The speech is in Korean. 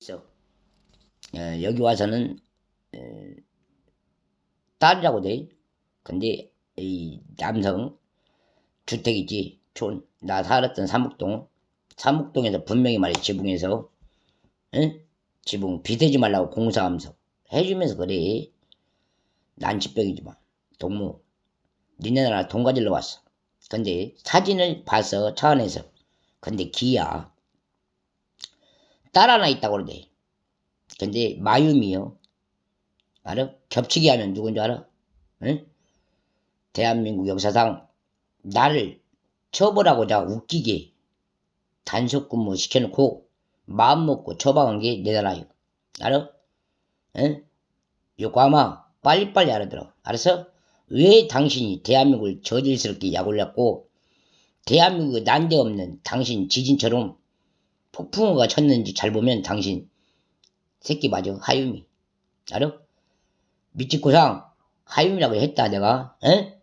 있어. 어, 여기 와서는 어, 딸이라고 돼. 근데 이 남성 주택 있지 촌. 나 살았던 삼북동. 삼북동에서 분명히 말해 지붕에서 응? 지붕 비대지 말라고 공사하면서 해주면서 그래. 난치병이지만 동무. 니네 나라 돈 가지러 왔어. 근데 사진을 봐서 차 안에서. 근데 기야. 딸 하나 있다고 그러대. 근데 마유미요. 알아? 겹치기 하면 누군지 알아? 응? 대한민국 역사상 나를 처벌하고자 웃기게 단속 근무 시켜놓고 마음 먹고 처방한 게 내 나라요. 알아? 응? 요과마 빨리빨리 알아들어. 알았어? 왜 당신이 대한민국을 저질스럽게 약올렸고 대한민국에 난데없는 당신 지진처럼 폭풍우가 쳤는지 잘 보면 당신 새끼 맞아 하유미 알아? 미치코상 하유미라고 했다 내가 에?